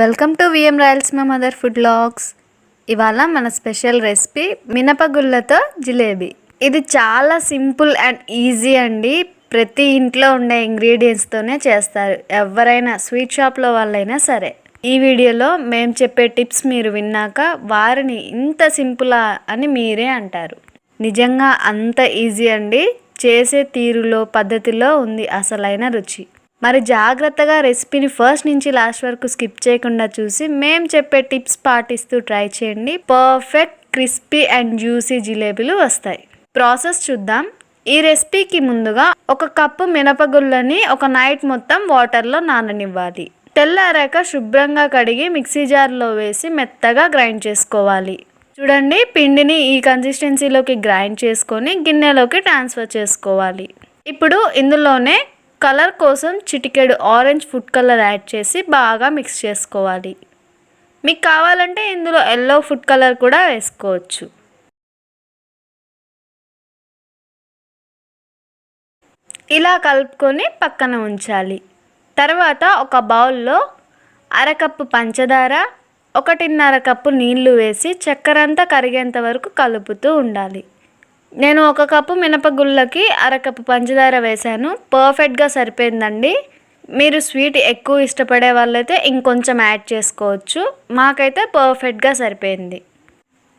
Welcome to VM Royals మా mother food logs ఇవాళ మన స్పెషల్ రెసిపీ మినపగుళ్ళతో జిలేబీ. ఇది చాలా సింపుల్ అండ్ ఈజీ అండి. ప్రతి ఇంట్లో ఉండే ఇంగ్రీడియంట్స్తోనే చేస్తారు. ఎవరైనా స్వీట్ షాప్లో వాళ్ళైనా సరే. ఈ వీడియోలో మేము చెప్పే టిప్స్ మీరు విన్నాక వారిని ఇంత సింపులా అని మీరే అంటారు. నిజంగా అంత ఈజీ అండి. చేసే తీరులో పద్ధతిలో ఉంది అసలైన రుచి. మరి జాగ్రత్తగా రెసిపీని ఫస్ట్ నుంచి లాస్ట్ వరకు స్కిప్ చేయకుండా చూసి మేము చెప్పే టిప్స్ పాటిస్తూ ట్రై చేయండి. పర్ఫెక్ట్ క్రిస్పీ అండ్ జ్యూసీ జిలేబీలు వస్తాయి. ప్రాసెస్ చూద్దాం. ఈ రెసిపీకి ముందుగా ఒక కప్పు మినపగుళ్ళని ఒక నైట్ మొత్తం వాటర్లో నాననివ్వాలి. తెల్లారాక శుభ్రంగా కడిగి మిక్సీ జార్లో వేసి మెత్తగా గ్రైండ్ చేసుకోవాలి. చూడండి పిండిని ఈ కన్సిస్టెన్సీలోకి గ్రైండ్ చేసుకొని గిన్నెలోకి ట్రాన్స్ఫర్ చేసుకోవాలి. ఇప్పుడు ఇందులోనే కలర్ కోసం చిటికెడు ఆరెంజ్ ఫుడ్ కలర్ యాడ్ చేసి బాగా మిక్స్ చేసుకోవాలి. మీకు కావాలంటే ఇందులో ఎల్లో ఫుడ్ కలర్ కూడా వేసుకోవచ్చు. ఇలా కలుపుకొని పక్కన ఉంచాలి. తర్వాత ఒక బౌల్లో అరకప్పు పంచదార ఒకటిన్నర కప్పు నీళ్ళు వేసి చక్కెరంతా కరిగేంత వరకు కలుపుతూ ఉండాలి. నేను ఒక కప్పు మినపగుళ్ళకి అరకప్పు పంచదార వేశాను. పర్ఫెక్ట్గా సరిపోయిందండి. మీరు స్వీట్ ఎక్కువ ఇష్టపడే వాళ్ళైతే ఇంకొంచెం యాడ్ చేసుకోవచ్చు. మాకైతే పర్ఫెక్ట్గా సరిపోయింది.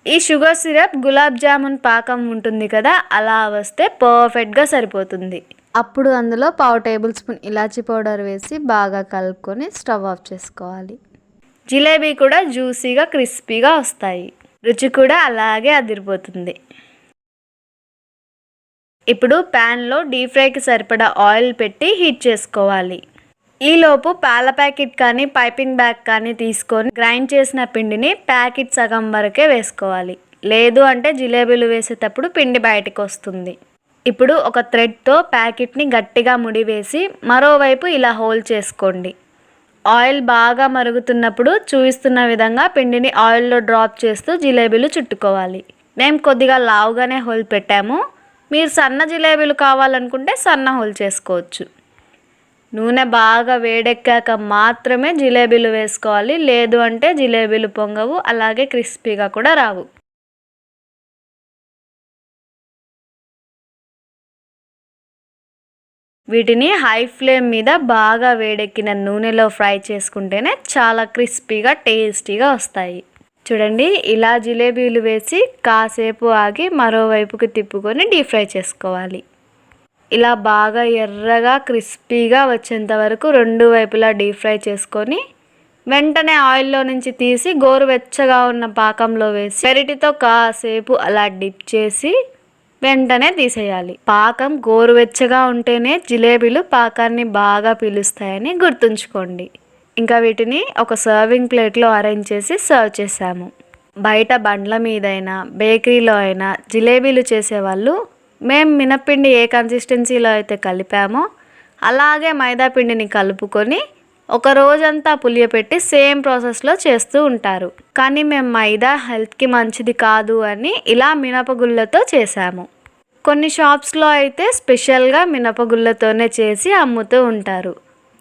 ఈ షుగర్ సిరప్ గులాబ్ జామున్ పాకం ఉంటుంది కదా అలా వస్తే పర్ఫెక్ట్గా సరిపోతుంది. అప్పుడు అందులో పావు టేబుల్ స్పూన్ ఇలాచీ పౌడర్ వేసి బాగా కలుపుకొని స్టవ్ ఆఫ్ చేసుకోవాలి. జిలేబీ కూడా జ్యూసీగా క్రిస్పీగా వస్తాయి. రుచి కూడా అలాగే అదిరిపోతుంది. ఇప్పుడు ప్యాన్లో డీప్ ఫ్రైకి సరిపడా ఆయిల్ పెట్టి హీట్ చేసుకోవాలి. ఈలోపు పాల ప్యాకెట్ కానీ పైపింగ్ బ్యాగ్ కానీ తీసుకొని గ్రైండ్ చేసిన పిండిని ప్యాకెట్ సగం వరకే వేసుకోవాలి. లేదు అంటే జిలేబీలు వేసేటప్పుడు పిండి బయటకు వస్తుంది. ఇప్పుడు ఒక థ్రెడ్తో ప్యాకెట్ని గట్టిగా ముడివేసి మరోవైపు ఇలా హోల్ చేసుకోండి. ఆయిల్ బాగా మరుగుతున్నప్పుడు చూపిస్తున్న విధంగా పిండిని ఆయిల్లో డ్రాప్ చేస్తూ జిలేబీలు చుట్టుకోవాలి. మేము కొద్దిగా లావుగానే హోల్ పెట్టాము. మీరు సన్న జిలేబీలు కావాలనుకుంటే సన్న హోల్ చేసుకోవచ్చు. నూనె బాగా వేడెక్కాక మాత్రమే జిలేబీలు వేసుకోవాలి. లేదు అంటే జిలేబీలు పొంగవు అలాగే క్రిస్పీగా కూడా రావు. వీటిని హై ఫ్లేమ్ మీద బాగా వేడెక్కిన నూనెలో ఫ్రై చేసుకుంటేనే చాలా క్రిస్పీగా టేస్టీగా వస్తాయి. చూడండి ఇలా జిలేబీలు వేసి కాసేపు ఆగి మరోవైపుకి తిప్పుకొని డీప్ ఫ్రై చేసుకోవాలి. ఇలా బాగా ఎర్రగా క్రిస్పీగా వచ్చేంత వరకు రెండు వైపులా డీప్ ఫ్రై చేసుకొని వెంటనే ఆయిల్లో నుంచి తీసి గోరువెచ్చగా ఉన్న పాకంలో వేసి పెరటితో కాసేపు అలా డిప్ చేసి వెంటనే తీసేయాలి. పాకం గోరువెచ్చగా ఉంటేనే జిలేబీలు పాకాన్ని బాగా పీలుస్తాయని గుర్తుంచుకోండి. ఇంకా వీటిని ఒక సర్వింగ్ ప్లేట్లో అరేంజ్ చేసి సర్వ్ చేసాము బయట బండ్ల మీదైనా బేకరీలో అయినా జిలేబీలు చేసేవాళ్ళు మేము మినప్పిండి ఏ కన్సిస్టెన్సీలో అయితే కలిపామో అలాగే మైదాపిండిని కలుపుకొని ఒక రోజంతా పులియపెట్టి సేమ్ ప్రాసెస్లో చేస్తూ ఉంటారు. కానీ మేము మైదా హెల్త్కి మంచిది కాదు అని ఇలా మినపగుళ్ళతో చేసాము కొన్ని షాప్స్లో అయితే స్పెషల్గా మినపగుళ్ళతోనే చేసి అమ్ముతూ ఉంటారు.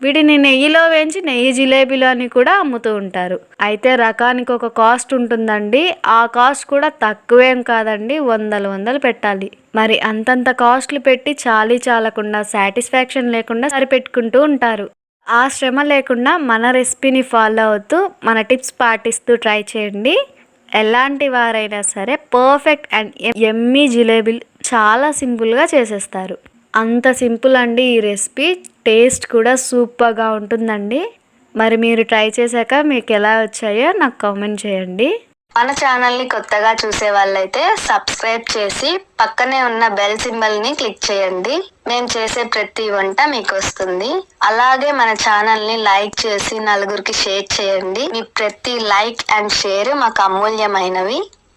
వీటిని నెయ్యిలో వేయించి నెయ్యి జిలేబీలు అని కూడా అమ్ముతూ ఉంటారు. అయితే రకానికి ఒక కాస్ట్ ఉంటుందండి. ఆ కాస్ట్ కూడా తక్కువేం కాదండి. వందలు వందలు పెట్టాలి. మరి అంతంత కాస్ట్లు పెట్టి చాలీ చాలకుండా సాటిస్ఫాక్షన్ లేకుండా సరిపెట్టుకుంటూ ఉంటారు. ఆ శ్రమ లేకుండా మన రెసిపీని ఫాలో అవుతూ మన టిప్స్ పాటిస్తూ ట్రై చేయండి. ఎలాంటి వారైనా సరే పర్ఫెక్ట్ అండ్ ఎమ్మీ జిలేబీలు చాలా సింపుల్గా చేసేస్తారు. అంత సింపుల్ అండి ఈ రెసిపీ. టేస్ట్ కూడా సూపర్గా ఉంటుందండి. మరి మీరు ట్రై చేశాక మీకు ఎలా వచ్చాయో నాకు కామెంట్ చేయండి. మన ఛానల్ని కొత్తగా చూసే వాళ్ళైతే సబ్స్క్రైబ్ చేసి పక్కనే ఉన్న బెల్ సింబల్ని క్లిక్ చేయండి. మేము చేసే ప్రతి వంట మీకు వస్తుంది. అలాగే మన ఛానల్ని లైక్ చేసి నలుగురికి షేర్ చేయండి. మీ ప్రతి లైక్ అండ్ షేర్ మాకు అమూల్యమైనవి.